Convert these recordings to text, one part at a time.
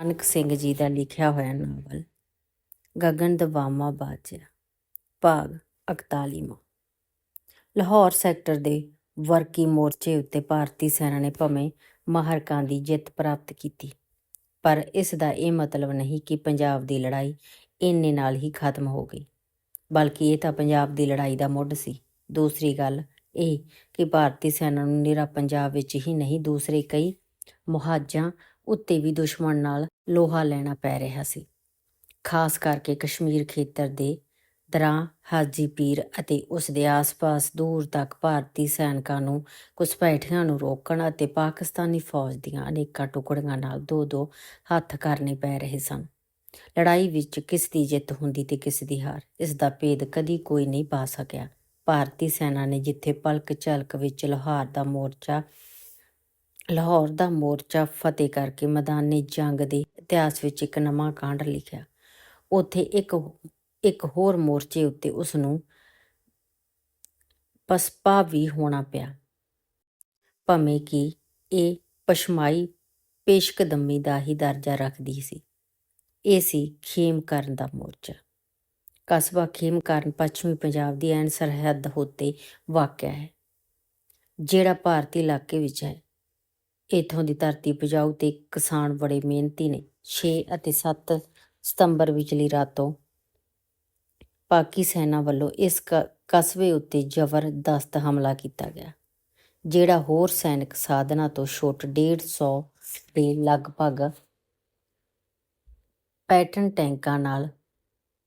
ਨਾਨਕ ਸਿੰਘ ਜੀ ਦਾ ਲਿਖਿਆ ਹੋਇਆ ਨਾਵਲ ਗਗਨ ਦਵਾਮਾ ਬਾਜਿਆ ਭਾਗ 41ਵਾਂ ਲਾਹੌਰ ਸੈਕਟਰ ਦੇ ਵਰਕੀ ਮੋਰਚੇ ਉੱਤੇ ਭਾਰਤੀ ਸੈਨਾ ਨੇ ਭਵੇਂ ਮਹਾਰਕਾਂ ਦੀ ਜਿੱਤ ਪ੍ਰਾਪਤ ਕੀਤੀ, ਪਰ ਇਸ ਦਾ ਇਹ ਮਤਲਬ ਨਹੀਂ ਕਿ ਪੰਜਾਬ ਦੀ ਲੜਾਈ ਇੰਨੇ ਨਾਲ ਹੀ ਖਤਮ ਹੋ ਗਈ, ਬਲਕਿ ਇਹ ਤਾਂ ਪੰਜਾਬ ਦੀ ਲੜਾਈ ਦਾ ਮੁੱਢ ਸੀ। ਦੂਸਰੀ ਗੱਲ ਇਹ ਕਿ ਭਾਰਤੀ ਸੈਨਾ ਨੂੰ ਨਿਰਾ ਪੰਜਾਬ ਵਿੱਚ ਹੀ ਨਹੀਂ, ਦੂਸਰੇ ਕਈ ਮੁਹਾਜਾਂ ਉੱਤੇ ਵੀ ਦੁਸ਼ਮਣ ਨਾਲ ਲੋਹਾ ਲੈਣਾ ਪੈ ਰਿਹਾ ਸੀ। ਖਾਸ ਕਰਕੇ ਕਸ਼ਮੀਰ ਖੇਤਰ ਦੇ ਦਰਾਂ, ਹਾਜੀ ਪੀਰ ਅਤੇ ਉਸ ਦੇ ਆਸ-ਪਾਸ ਦੂਰ ਤੱਕ ਭਾਰਤੀ ਸੈਨਿਕਾਂ ਨੂੰ ਘੁਸਪੈਠੀਆਂ ਨੂੰ ਰੋਕਣ ਅਤੇ ਪਾਕਿਸਤਾਨੀ ਫੌਜ ਦੀਆਂ ਅਨੇਕਾਂ ਟੁਕੜੀਆਂ ਨਾਲ ਦੋ-ਦੋ ਹੱਥ ਕਰਨੇ ਪੈ ਰਹੇ ਸਨ। ਲੜਾਈ ਵਿੱਚ ਕਿਸ ਦੀ ਜਿੱਤ ਹੁੰਦੀ ਤੇ ਕਿਸ ਦੀ ਹਾਰ, ਇਸ ਦਾ ਭੇਦ ਕਦੀ ਕੋਈ ਨਹੀਂ ਪਾ ਸਕਿਆ। ਭਾਰਤੀ ਸੈਨਾ ਨੇ ਜਿੱਥੇ ਪਲਕ ਝਲਕ ਵਿੱਚ ਲਾਹੌਰ ਦਾ ਮੋਰਚਾ ਲਾਹੌਰ ਦਾ ਮੋਰਚਾ ਫਤਿਹ ਕਰਕੇ ਮੈਦਾਨੇ ਜੰਗ ਦੇ ਇਤਿਹਾਸ ਵਿੱਚ ਇੱਕ ਨਵਾਂ ਕਾਂਡ ਲਿਖਿਆ। ਉੱਥੇ ਇੱਕ ਇੱਕ ਹੋਰ ਮੋਰਚੇ ਉੱਤੇ ਉਸ ਨੂੰ ਪਸਪਾ ਵੀ ਹੋਣਾ ਪਿਆ। ਭਾਵੇਂ ਕਿ ਇਹ ਪਸ਼ਮਾਈ ਪੇਸ਼ਕਦਮੀ ਦਾ ਹੀ ਦਰਜਾ ਰੱਖਦੀ ਸੀ। ਇਹ ਸੀ ਖੇਮਕਰਨ ਦਾ ਮੋਰਚਾ। ਕਸਬਾ ਖੇਮਕਰਨ ਪੱਛਮੀ ਪੰਜਾਬ ਦੀ ਐਨ ਸਰਹੱਦ ਹੋਤੇ ਵਾਕਿਆ ਹੈ, ਜਿਹੜਾ ਭਾਰਤੀ ਇਲਾਕੇ ਵਿੱਚ ਹੈ। ਇਥੋਂ ਦੀ ਧਰਤੀ ਉਪਜਾਊ ਤੇ ਕਿਸਾਨ ਬੜੇ ਮਿਹਨਤੀ ਨੇ। 6 ਅਤੇ 7 ਸਤੰਬਰ ਵਿਚਲੀ ਰਾਤੋਂ ਪਾਕੀ ਸੈਨਾ ਵੱਲੋਂ ਇਸ ਕਸਬੇ ਉੱਤੇ ਜ਼ਬਰਦਸਤ ਹਮਲਾ ਕੀਤਾ ਗਿਆ, ਜਿਹੜਾ ਹੋਰ ਸੈਨਿਕ ਸਾਧਨਾਂ ਤੋਂ ਛੁੱਟ 150 ਦੇ ਲਗਭਗ ਪੈਟਰਨ ਟੈਂਕਾਂ ਨਾਲ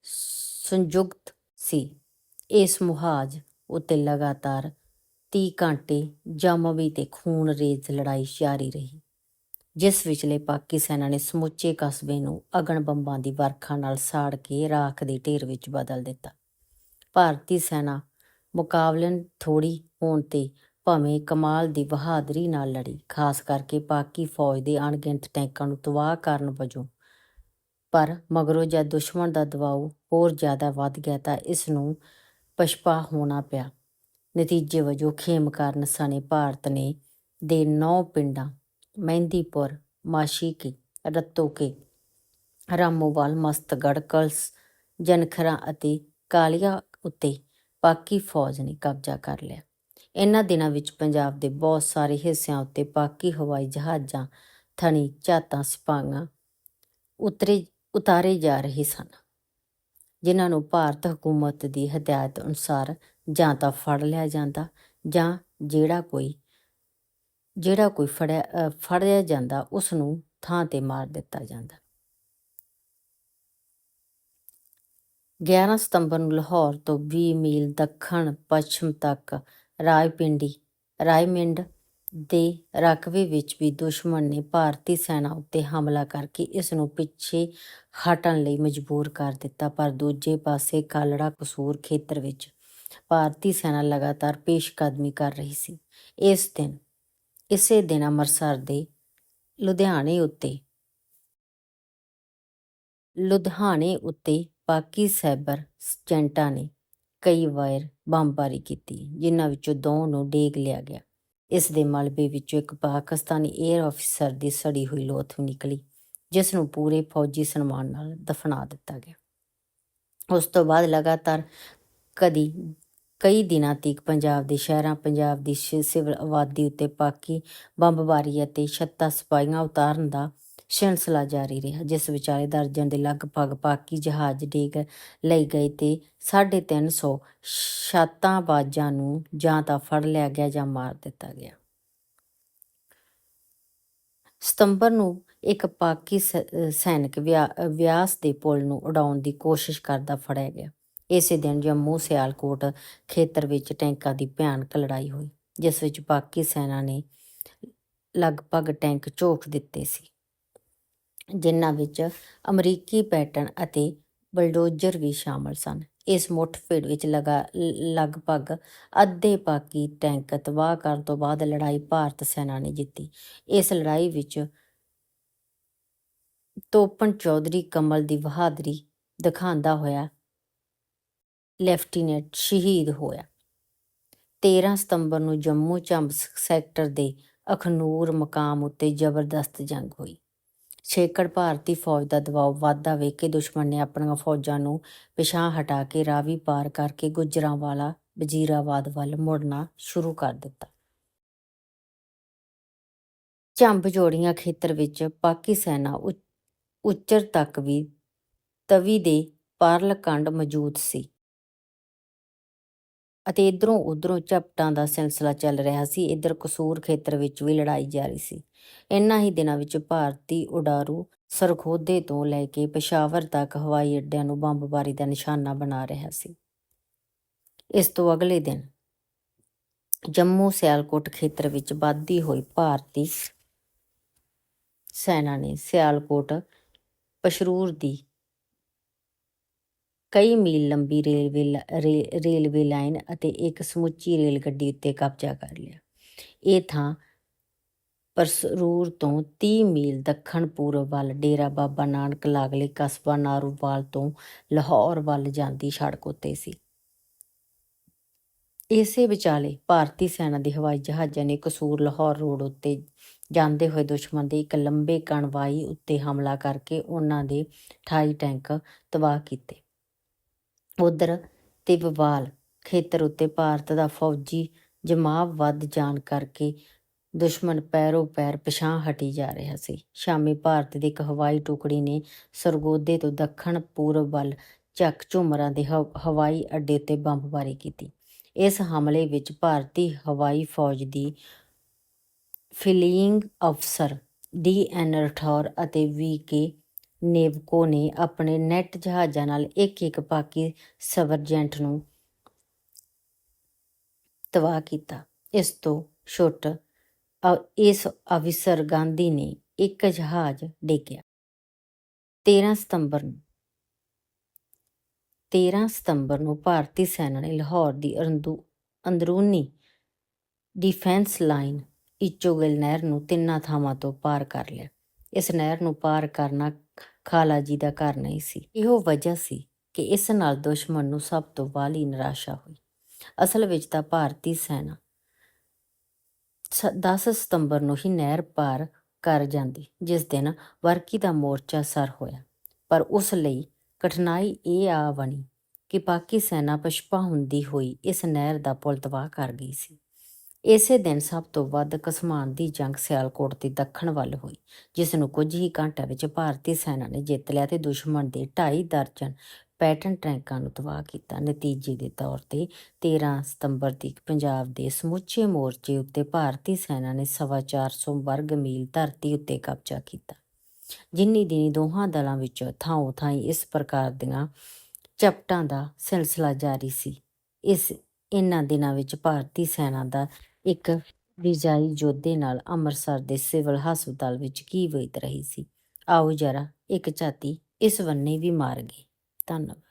ਸੰਯੁਕਤ ਸੀ। ਇਸ ਮੁਹਾਜ ਉੱਤੇ ਲਗਾਤਾਰ 30 ਘੰਟੇ ਜੰਮਵੀ ਤੇ ਖੂਨ ਰੇਜ਼ ਲੜਾਈ ਜਾਰੀ ਰਹੀ, ਜਿਸ ਵਿਚਲੇ ਪਾਕੀ ਸੈਨਾ ਨੇ ਸਮੁੱਚੇ ਕਸਬੇ ਨੂੰ ਅਗਨ ਬੰਬਾਂ ਦੀ ਵਰਖਾ ਨਾਲ ਸਾੜ ਕੇ ਰਾਖ ਦੇ ਢੇਰ ਵਿੱਚ ਬਦਲ ਦਿੱਤਾ। ਭਾਰਤੀ ਸੈਨਾ ਮੁਕਾਬਲਨ ਥੋੜੀ ਹੋਣ ਤੇ ਭਾਵੇਂ ਕਮਾਲ ਦੀ ਬਹਾਦਰੀ ਨਾਲ ਲੜੀ, ਖਾਸ ਕਰਕੇ ਪਾਕੀ ਫੌਜ ਦੇ ਅਣਗਿਣਤ ਟੈਂਕਾਂ ਨੂੰ ਤਬਾਹ ਕਰਨ ਵਜੋਂ, ਪਰ ਮਗਰੋਂ ਜਦ ਦੁਸ਼ਮਣ ਦਾ ਦਬਾਅ ਹੋਰ ਜ਼ਿਆਦਾ ਵੱਧ ਗਿਆ ਤਾਂ ਇਸ ਨੂੰ ਪਛਪਾ ਹੋਣਾ ਪਿਆ। ਨਤੀਜੇ ਵਜੋਂ ਖੇਮ ਕਾਰਨ ਸਣੇ ਭਾਰਤ ਨੇ ਦੇ ਨੌ ਪਿੰਡਾਂ, ਮਹਿੰਦੀਪੁਰ, ਮਾਸ਼ੀਕੀ, ਰਤੋਕੇ, ਰਾਮੋਵਾਲ ਮਸਤਗੜ ਕਲਸ, ਜਨਖਰਾ ਅਤੇ ਕਾਲੀਆ ਉੱਤੇ ਪਾਕੀ ਫੌਜ ਨੇ ਕਬਜ਼ਾ ਕਰ ਲਿਆ। ਇਹਨਾਂ ਦਿਨਾਂ ਵਿੱਚ ਪੰਜਾਬ ਦੇ ਬਹੁਤ ਸਾਰੇ ਹਿੱਸਿਆਂ ਉੱਤੇ ਪਾਕੀ ਹਵਾਈ ਜਹਾਜ਼ਾਂ, ਥਣੀ ਝਾਤਾਂ ਸਿਪਾਹੀਆਂ ਉਤਰੇ, ਉਤਾਰੇ ਜਾ ਰਹੇ ਸਨ। ਜਿਨ੍ਹਾਂ ਨੂੰ ਭਾਰਤ ਹਕੂਮਤ ਦੀ ਹਦਾਇਤ ਅਨੁਸਾਰ ਜਾਂ ਤਾਂ ਫੜ ਲਿਆ ਜਾਂਦਾ ਜਾਂ ਜਿਹੜਾ ਕੋਈ ਜਿਹੜਾ ਕੋਈ ਫੜਿਆ ਅ, ਫੜਿਆ ਜਾਂਦਾ ਉਸ ਨੂੰ ਥਾਂ ਤੇ ਮਾਰ ਦਿੱਤਾ ਜਾਂਦਾ। 11 ਸਤੰਬਰ ਨੂੰ ਲਾਹੌਰ ਤੋਂ 20 ਮੀਲ ਦੱਖਣ ਪੱਛਮ ਤੱਕ ਰਾਇਪਿੰਡੀ ਰਾਇਮਿੰਡ ਦੇ ਰਕਬੇ ਵਿੱਚ ਵੀ ਦੁਸ਼ਮਣ ਨੇ ਭਾਰਤੀ ਸੈਨਾ ਉੱਤੇ ਹਮਲਾ ਕਰਕੇ ਇਸ ਨੂੰ ਪਿੱਛੇ ਹਟਣ ਲਈ ਮਜਬੂਰ ਕਰ ਦਿੱਤਾ, ਪਰ ਦੂਜੇ ਪਾਸੇ ਕਾਲੜਾ ਕਸੂਰ ਖੇਤਰ ਵਿੱਚ ਭਾਰਤੀ ਸੈਨਾ ਲਗਾਤਾਰ ਪੇਸ਼ਕਦਮੀ ਕਰ ਰਹੀ ਸੀ। ਇਸ ਦਿਨ, ਇਸੇ ਦਿਨ ਅੰਮ੍ਰਿਤਸਰ ਦੇ ਲੁਧਿਆਣੇ ਉੱਤੇ ਲੁਧਿਆਣੇ ਉੱਤੇ ਪਾਕੀ ਸਾਈਬਰ ਸਟੈਂਟਾਂ ਨੇ ਕਈ ਵਾਰ ਬੰਬਾਰੀ ਕੀਤੀ, ਜਿਨ੍ਹਾਂ ਵਿੱਚੋਂ ਦੋ ਨੂੰ ਡੇਗ ਲਿਆ ਗਿਆ। ਇਸ ਦੇ ਮਲਬੇ ਵਿੱਚੋਂ ਇੱਕ ਪਾਕਿਸਤਾਨੀ 에ਅਰ ਅਫਸਰ ਦੀ ਸੜੀ ਹੋਈ ਲੋਥ ਵੀ ਨਿਕਲੀ, ਜਿਸ ਨੂੰ ਪੂਰੇ ਫੌਜੀ ਸਨਮਾਨ ਨਾਲ ਦਫਨਾ ਦਿੱਤਾ ਗਿਆ। ਉਸ ਤੋਂ ਬਾਅਦ ਲਗਾਤਾਰ ਕਦੀ, ਕਈ ਦਿਨਾਂ ਤੱਕ ਪੰਜਾਬ ਦੇ ਸ਼ਹਿਰਾਂ, ਪੰਜਾਬ ਦੀ ਸ਼ਿ- ਸਿਵਲ ਆਬਾਦੀ ਉੱਤੇ ਪਾਕੀ ਬੰਬਬਾਰੀ ਅਤੇ ਛੱਤਾ ਸਿਪਾਹੀਆਂ ਉਤਾਰਨ ਦਾ ਸਿਲਸਿਲਾ ਜਾਰੀ ਰਿਹਾ, ਜਿਸ ਵਿਚਾਲੇ ਦਰਜਨ ਦੇ ਲਗਭਗ ਪਾਕੀ ਜਹਾਜ਼ ਡੇਗ ਲਈ ਗਏ ਤੇ 350 ਛਾਤਾਂ ਬਾਜ਼ਾਂ ਨੂੰ ਜਾਂ ਤਾਂ ਫੜ ਲਿਆ ਗਿਆ ਜਾਂ ਮਾਰ ਦਿੱਤਾ ਗਿਆ। ਸਤੰਬਰ ਨੂੰ ਇੱਕ ਪਾਕੀ ਸੈਨਿਕ ਵਿਆ- ਵਿਆਸ ਦੇ ਪੁਲ ਨੂੰ ਉਡਾਉਣ ਦੀ ਕੋਸ਼ਿਸ਼ ਕਰਦਾ ਫੜਿਆ ਗਿਆ। ਇਸੇ ਦਿਨ ਜੰਮੂ ਸਿਆਲਕੋਟ ਖੇਤਰ ਵਿੱਚ ਟੈਂਕਾਂ ਦੀ ਭਿਆਨਕ ਲੜਾਈ ਹੋਈ, ਜਿਸ ਵਿੱਚ ਪਾਕੀ ਸੈਨਾ ਨੇ ਲਗਭਗ ਟੈਂਕ ਝੋਕ ਦਿੱਤੇ ਸੀ। ਜਿਨ੍ਹਾਂ ਵਿੱਚ ਅਮਰੀਕੀ ਪੈਟਰਨ ਅਤੇ ਬਲਡੋਜ਼ਰ ਵੀ ਸ਼ਾਮਲ ਸਨ। ਇਸ ਮੁੱਠਭੇੜ ਵਿੱਚ ਲਗਾ, ਲਗਭਗ ਅੱਧੇ ਪਾਕੀ ਟੈਂਕ ਤਬਾਹ ਕਰਨ ਤੋਂ ਬਾਅਦ ਲੜਾਈ ਭਾਰਤ ਸੈਨਾ ਨੇ ਜਿੱਤੀ। ਇਸ ਲੜਾਈ ਵਿੱਚ ਤੋਪਨ ਚੌਧਰੀ ਕਮਲ ਦੀ ਬਹਾਦਰੀ ਦਿਖਾਉਂਦਾ ਹੋਇਆ ਲੈਫਟੀਨੈਂਟ ਸ਼ਹੀਦ ਹੋਇਆ। 13 ਸਤੰਬਰ ਨੂੰ ਜੰਮੂ ਚੰਬ ਸੈਕਟਰ ਦੇ ਅਖਨੂਰ ਮਕਾਮ ਉੱਤੇ ਜ਼ਬਰਦਸਤ ਜੰਗ ਹੋਈ। ਛੇਕੜ ਭਾਰਤੀ ਫੌਜ ਦਾ ਦਬਾਅ ਵੱਧਦਾ ਵੇਖ ਕੇ ਦੁਸ਼ਮਣ ਨੇ ਆਪਣੀਆਂ ਫੌਜਾਂ ਨੂੰ ਪਿਛਾਂਹ ਹਟਾ ਕੇ ਰਾਵੀ ਪਾਰ ਕਰਕੇ ਗੁਜਰਾਂਵਾਲਾ, ਵਜ਼ੀਰਾਬਾਦ ਵੱਲ ਮੁੜਨਾ ਸ਼ੁਰੂ ਕਰ ਦਿੱਤਾ। ਝੰਬ ਜੋੜੀਆਂ ਖੇਤਰ ਵਿੱਚ ਪਾਕਿ ਸੈਨਾ ਉੱਚਰ ਤੱਕ ਵੀ ਤਵੀ ਦੇ ਪਾਰਲ ਕੰਡ ਮੌਜੂਦ ਸੀ। ਅਤੇ ਇਧਰੋਂ ਉਧਰੋਂ ਝਪਟਾਂ ਦਾ ਸਿਲਸਿਲਾ ਚੱਲ ਰਿਹਾ ਸੀ। ਇਧਰ ਕਸੂਰ ਖੇਤਰ ਵਿੱਚ ਵੀ ਲੜਾਈ ਜਾਰੀ ਸੀ। ਇਨ੍ਹਾਂ ਹੀ ਦਿਨਾਂ ਵਿੱਚ ਭਾਰਤੀ ਉਡਾਰੂ ਸਰਖੋਦੇ ਤੋਂ ਲੈ ਕੇ ਪਸ਼ਾਵਰ ਤੱਕ ਹਵਾਈ ਅੱਡਿਆਂ ਨੂੰ ਬੰਬਬਾਰੀ ਦਾ ਨਿਸ਼ਾਨਾ ਬਣਾ ਰਿਹਾ ਸੀ। ਇਸ ਤੋਂ ਅਗਲੇ ਦਿਨ ਜੰਮੂ ਸਿਆਲਕੋਟ ਖੇਤਰ ਵਿੱਚ ਵਾਧੀ ਹੋਈ ਭਾਰਤੀ ਸੈਨਾ ਨੇ ਸਿਆਲਕੋਟ ਪਸ਼ਰੂਰ ਦੀ ਕਈ ਮੀਲ ਲੰਬੀ ਰੇਲਵੇ ਲ- ਰੇ- ਰੇਲਵੇ ਲਾਈਨ ਅਤੇ ਇੱਕ ਸਮੁੱਚੀ ਰੇਲ ਗੱਡੀ ਉੱਤੇ ਕਬਜ਼ਾ ਕਰ ਲਿਆ। ਇਹ ਥਾਂ ਪਰਸਰੂਰ ਤੋਂ 30 ਮੀਲ ਦੱਖਣ ਪੂਰਬ ਵੱਲ ਡੇਰਾ ਬਾਬਾ ਨਾਨਕ ਲਾਗਲੇ ਕਸਬਾ ਨਾਰੂਵਾਲ ਤੋਂ ਲਾਹੌਰ ਵੱਲ ਜਾਂਦੀ ਸੜਕ ਉੱਤੇ ਸੀ। ਇਸੇ ਵਿਚਾਲੇ ਭਾਰਤੀ ਸੈਨਾ ਦੇ ਹਵਾਈ ਜਹਾਜ਼ਾਂ ਨੇ ਕਸੂਰ ਲਾਹੌਰ ਰੋਡ ਉੱਤੇ ਜਾਂਦੇ ਹੋਏ ਦੁਸ਼ਮਣ ਦੇ ਇੱਕ ਲੰਬੇ ਕਣਵਾਈ ਉੱਤੇ ਹਮਲਾ ਕਰਕੇ ਉਹਨਾਂ ਦੇ 28 ਟੈਂਕ ਤਬਾਹ ਕੀਤੇ। ਉਧਰ ਤਿਬਵਾਲ ਖੇਤਰ ਉੱਤੇ ਭਾਰਤ ਦਾ ਫੌਜੀ ਜਮਾਵ ਵੱਧ ਜਾਣ ਕਰਕੇ ਦੁਸ਼ਮਣ ਪੈਰੋ ਪੈਰ ਪਿਛਾਂਹ ਹਟੀ ਜਾ ਰਿਹਾ ਸੀ। ਸ਼ਾਮੀ ਭਾਰਤ ਦੀ ਇੱਕ ਹਵਾਈ ਟੁਕੜੀ ਨੇ ਸਰਗੋਦੇ ਤੋਂ ਦੱਖਣ ਪੂਰਬ ਵੱਲ ਚੱਕ ਝੁਮਰਾਂ ਦੇ ਹਵਾਈ ਅੱਡੇ ਉੱਤੇ ਬੰਬਬਾਰੀ ਕੀਤੀ। ਇਸ ਹਮਲੇ ਵਿੱਚ ਭਾਰਤੀ ਹਵਾਈ ਫੌਜ ਦੀ ਫਲੀਇੰਗ ਅਫਸਰ ਡੀ ਐਨ ਰਠੌਰ ਅਤੇ ਵੀ ਕੇ ਨੇਵਕੋ ਨੇ ਆਪਣੇ ਨੈਟ ਜਹਾਜ਼ਾਂ ਨਾਲ ਇੱਕ ਇੱਕ ਪਾਕੀ ਸਬਰਜੈਂਟ ਨੂੰ ਤਬਾਹ ਕੀਤਾ। ਇਸ ਤੋਂ ਛੁੱਟ ਇਸ ਅਫਸਰ ਗਾਂਧੀ ਨੇ ਇੱਕ ਜਹਾਜ਼ ਡੇਗਿਆ 13 ਸਤੰਬਰ ਨੂੰ 13 ਸਤੰਬਰ ਨੂੰ ਭਾਰਤੀ ਸੈਨਾ ਨੇ ਲਾਹੌਰ ਦੀ ਅੰਦੂ- ਅੰਦਰੂਨੀ ਡਿਫੈਂਸ ਲਾਈਨ ਇਚੋਗਲ ਨਹਿਰ ਨੂੰ ਤਿੰਨਾਂ ਥਾਵਾਂ ਤੋਂ ਪਾਰ ਕਰ ਲਿਆ। ਇਸ ਨਹਿਰ ਨੂੰ ਪਾਰ ਕਰਨਾ ਖਾਲਾ ਜੀ ਦਾ ਘਰ ਨਹੀਂ ਸੀ। ਇਹੋ ਵਜ੍ਹਾ ਸੀ ਕਿ ਇਸ ਨਾਲ ਦੁਸ਼ਮਣ ਨੂੰ ਸਭ ਤੋਂ ਬਾਹਲੀ ਨਿਰਾਸ਼ਾ ਹੋਈ। ਅਸਲ ਵਿੱਚ ਤਾਂ ਭਾਰਤੀ ਸੈਨਾ ਸ- 10 ਸਤੰਬਰ ਨੂੰ ਹੀ ਨਹਿਰ ਪਾਰ ਕਰ ਜਾਂਦੀ, ਜਿਸ ਦਿਨ ਵਰਕੀ ਦਾ ਮੋਰਚਾ ਸਰ ਹੋਇਆ। ਪਰ ਉਸ ਲਈ ਕਠਿਨਾਈ ਇਹ ਆ ਬਣੀ ਕਿ ਪਾਕਿ ਸੈਨਾ ਪਛਪਾ ਹੁੰਦੀ ਹੋਈ ਇਸ ਨਹਿਰ ਦਾ ਪੁਲ ਤਬਾਹ ਕਰ ਗਈ ਸੀ। ਇਸੇ ਦਿਨ ਸਭ ਤੋਂ ਵੱਧ ਕਸਮਾਨ ਦੀ ਜੰਗ ਸਿਆਲਕੋਟ ਦੇ ਦੱਖਣ ਵੱਲ ਹੋਈ, ਜਿਸ ਨੂੰ ਕੁਝ ਹੀ ਘੰਟਿਆਂ ਵਿੱਚ ਭਾਰਤੀ ਸੈਨਾ ਨੇ ਜਿੱਤ ਲਿਆ ਤੇ ਦੁਸ਼ਮਣ ਦੇ 2.5 ਦਰਜਨ ਪੈਟਰਨ ਟੈਂਕਾਂ ਨੂੰ ਤਬਾਹ ਕੀਤਾ। ਨਤੀਜੇ ਦੇ ਤੌਰ ਤੇ 13 ਸਤੰਬਰ ਦੀ ਪੰਜਾਬ ਦੇ ਸਮੁੱਚੇ ਮੋਰਚੇ ਉੱਤੇ ਭਾਰਤੀ ਸੈਨਾ ਨੇ ਸਵਾ ਚਾਰ ਸੌ ਵਰਗ ਮੀਲ ਧਰਤੀ ਉੱਤੇ ਕਬਜ਼ਾ ਕੀਤਾ। ਜਿੰਨੀ ਦਿਨੀ ਦੋਹਾਂ ਦਲਾਂ ਵਿੱਚ ਥਾਂ ਥਾਈਂ ਇਸ ਪ੍ਰਕਾਰ ਦੀਆਂ ਝਪਟਾਂ ਦਾ ਸਿਲਸਿਲਾ ਜਾਰੀ ਸੀ, ਇਸ ਇਨ੍ਹਾਂ ਦਿਨਾਂ ਵਿੱਚ ਭਾਰਤੀ ਸੈਨਾ ਦਾ ਇੱਕ ਵਿਜਾਈ ਯੋਧੇ ਨਾਲ ਅੰਮ੍ਰਿਤਸਰ ਦੇ ਸਿਵਲ ਹਸਪਤਾਲ ਵਿੱਚ ਕੀ ਬੀਤ ਰਹੀ ਸੀ? ਆਓ ਜਰਾ ਇੱਕ ਝਾਤੀ ਇਸ ਵੰਨੇ ਵੀ ਮਾਰ ਗਏ। ਧੰਨਵਾਦ।